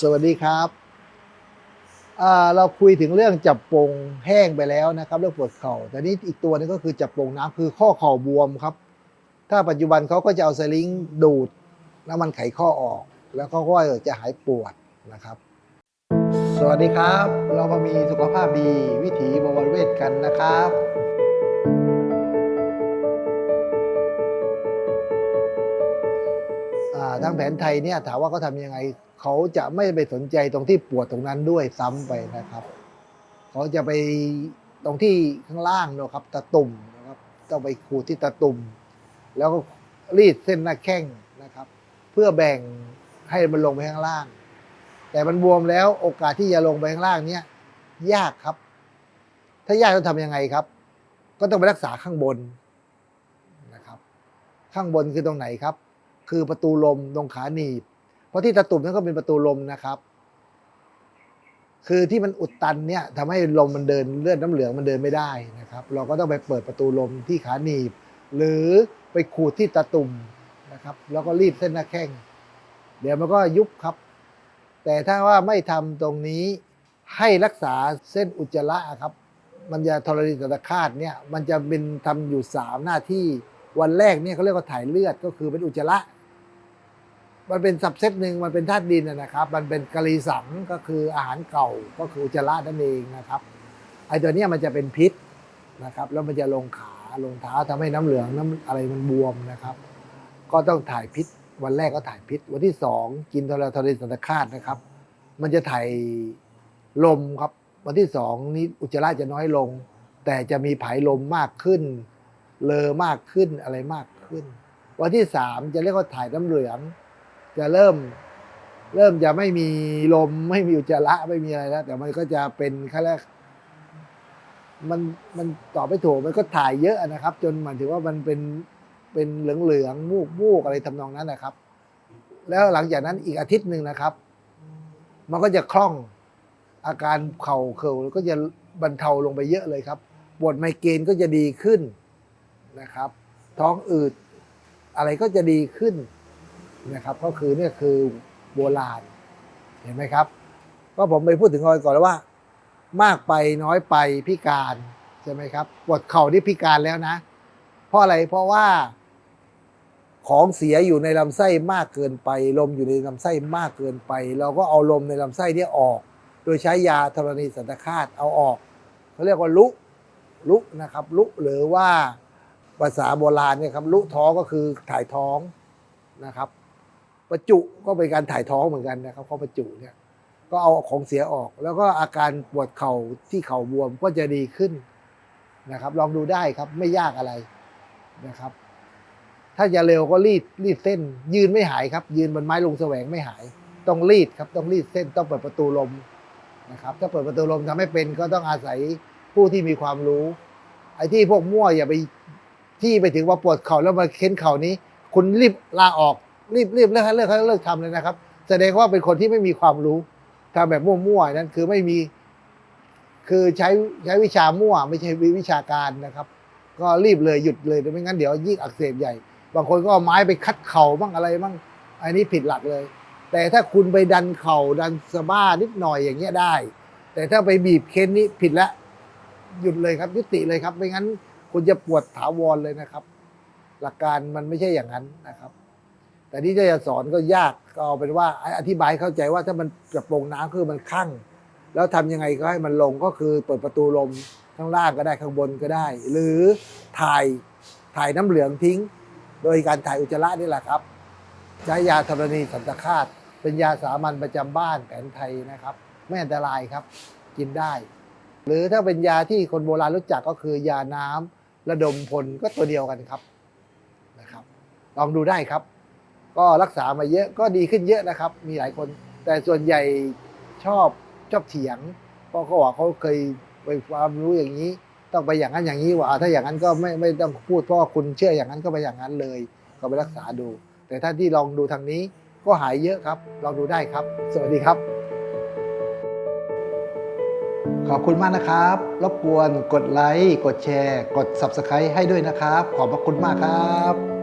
สวัสดีครับเราคุยถึงเรื่องจับปงแห้งไปแล้วนะครับเรื่องปวดเข่าแต่นี้อีกตัวนึงก็คือจับปงน้ำคือข้อเข่าบวมครับ ถ้าปัจจุบันเขาก็จะเอาสลิงดูดน้ำมันไขข้อออก แล้วเขาก็จะหายปวดนะครับ สวัสดีครับ เรามามีสุขภาพดีวิถีบวรเวทกันนะครับทางแผนไทยเนี่ยถามว่าเขาทำยังไง เขาจะไม่ไปสนใจตรงที่ปวดตรงนั้นด้วยซ้ำไปนะครับ เขาจะไปตรงที่ข้างล่างนะครับตะตุ่มนะครับต้องไปขูดที่ตะตุ่มแล้วก็รีดเส้นหน้าแข้งนะครับ เพื่อแบ่งให้มันลงไปข้างล่าง แต่มันบวมแล้วโอกาสที่จะลงไปข้างล่างเนี่ยยากครับ ถ้ายากต้องทำยังไงครับ ก็ต้องไปรักษาข้างบนนะครับ ข้างบนคือตรงไหนครับ คือประตูลมตรงขาหนีบ เพราะที่ตะตุ่มนั่นก็เป็นประตูลมนะครับ คือที่มันอุดตันเนี่ยทำให้ลมมันเดินเลือดน้ำเหลืองมันเดินไม่ได้นะครับ เราก็ต้องไปเปิดประตูลมที่ขาหนีบ หรือไปขูดที่ตะตุ่มนะครับ แล้วก็รีดเส้นหน้าแข้งเดี๋ยวมันก็ยุบครับ แต่ถ้าว่าไม่ทำตรงนี้ให้รักษาเส้นอุจจาระครับ มันจะทรณีสัตคาตเนี่ยมันจะเป็นทำอยู่สามหน้าที่วันแรกเนี่ยเขาเรียกว่าถ่ายเลือดก็คือเป็นอุจจาระ มันเป็นสับเซตหนึ่งมันเป็นธาตุดินนะครับ มันเป็นกะลีสังก็คืออาหารเก่าก็คืออุจจาระนั่นเองนะครับไอ้ตัวนี้มันจะเป็นพิษนะครับ แล้วมันจะลงขาลงเท้าทำให้น้ำเหลืองน้ำอะไรมันบวมนะครับ ก็ต้องถ่ายพิษ วันแรกก็ถ่ายพิษ วันที่สองกินทรทรสันตคาตนะครับ มันจะถ่ายลมครับ วันที่สองนี้อุจจาระจะน้อยลง แต่จะมีผายลมมากขึ้น เลอมากขึ้นอะไรมากขึ้น วันที่สามจะเรียกว่าถ่ายน้ำเหลือง จะเริ่ม เริ่มจะไม่มีลมไม่มีอุจจาระไม่มีอะไรแล้วแต่มันก็จะเป็นขั้นแรกมันมันตอบไม่ถูกมันก็ถ่ายเยอะนะครับ จนหมายถึงว่ามันเป็นเป็นเหลืองเหลืองๆมูกมูกอะไรทำนองนั้นนะครับ แล้วหลังจากนั้นอีกอาทิตย์หนึ่งนะครับ มันก็จะคล่องอาการเข่าเข่าก็จะบรรเทาลงไปเยอะเลยครับปวดไมเกรนก็จะดีขึ้นนะครับ ท้องอืดอะไรก็จะดีขึ้น นะครับก็คือเนี่ยคือโบราณเห็นไหมครับ ก็ผมไปพูดถึงก่อนแล้วว่า มากไปน้อยไปพิการใช่ไหมครับปวดเข่านี่พิการแล้วนะ เพราะอะไรเพราะว่า ของเสียอยู่ในลำไส้มากเกินไป ลมอยู่ในลำไส้มากเกินไป เราก็เอาลมในลำไส้เนี่ยออก โดยใช้ยาธรณีสันตคาตเอาออกเขาเรียกว่าลุลุนะครับ ลุหรือว่าภาษาโบราณเนี่ยครับลุท้องก็คือถ่ายท้องนะครับ ประจุก็เป็นการถ่ายท้องเหมือนกันนะครับเขาประจุเนี่ยก็เอาของเสียออก แล้วก็อาการปวดเข่าที่เข่าบวมก็จะดีขึ้นนะครับ ลองดูได้ครับไม่ยากอะไรนะครับ ถ้าจะเร็วก็รีดรีดเส้น ยืนไม่หายครับ ยืนบนไม้ลงแสวงไม่หาย ต้องรีดครับต้องรีดเส้นต้องเปิดประตูลมนะครับ ถ้าเปิดประตูลมทำให้เป็นก็ต้องอาศัยผู้ที่มีความรู้ ไอ้ที่พวกมั่วอย่าไปที่ไปถึงว่าปวดเข่าแล้วมาเค้นเข่านี้ คุณรีบลาออก รีบรีบเลิกเลิกเลิกทำเลยนะครับ แสดงว่าเป็นคนที่ไม่มีความรู้ทำแบบมั่วๆนั้นคือไม่มี คือใช้ใช้วิชามั่ว ไม่ใช่วิชาการนะครับ ก็รีบเลยหยุดเลยไม่งั้นเดี๋ยวยิ่งอักเสบใหญ่ บางคนก็เอาไม้ไปคัดเข่าบ้างอะไรบ้างอันนี้ผิดหลักเลย แต่ถ้าคุณไปดันเข่าดันสะบ้านิดหน่อยอย่างเงี้ยได้ แต่ถ้าไปบีบเค้นนี้ผิดล้วหยุดเลยครับยุติเลยครับไม่งั้นคุณจะปวดถาวรเลยนะครับ หลักการมันไม่ใช่อย่างนั้นนะครับ แต่ที่จะสอนก็ยากก็เอาเป็นว่าอธิบายเข้าใจว่าถ้ามันกระโปรงน้ำคือมันคั่ง แล้วทำยังไงก็ให้มันลงก็คือเปิดประตูลมข้างล่างก็ได้ข้างบนก็ได้ หรือถ่ายถ่ายน้ำเหลืองทิ้ง โดยการถ่ายอุจจาระนี่แหละครับ ใช้ยาธรณีสันตคาตเป็นยาสามัญประจำบ้านแผนไทยนะครับ ไม่อันตรายครับ กินได้ หรือถ้าเป็นยาที่คนโบราณรู้จักก็คือยาน้ำระดมพลก็ตัวเดียวกันครับนะครับ ลองดูได้ครับ ก็รักษามาเยอะก็ดีขึ้นเยอะนะครับ มีหลายคน แต่ส่วนใหญ่ชอบชอบเถียงเพราะเขาบอกเขาเคยไปความรู้อย่างนี้ ต้องไปอย่างนั้นอย่างนี้ว่าถ้าอย่างนั้นก็ไม่ไม่ต้องพูดเพราะคุณเชื่ออย่างนั้นก็ไปอย่างนั้นเลย ก็ไปรักษาดู แต่ถ้าที่ลองดูทางนี้ก็หายเยอะครับลองดูได้ครับ สวัสดีครับ ขอบคุณมากนะครับ รบกวนกดไลค์กดแชร์ กด Subscribe ให้ด้วยนะครับ ขอบพระคุณมากครับ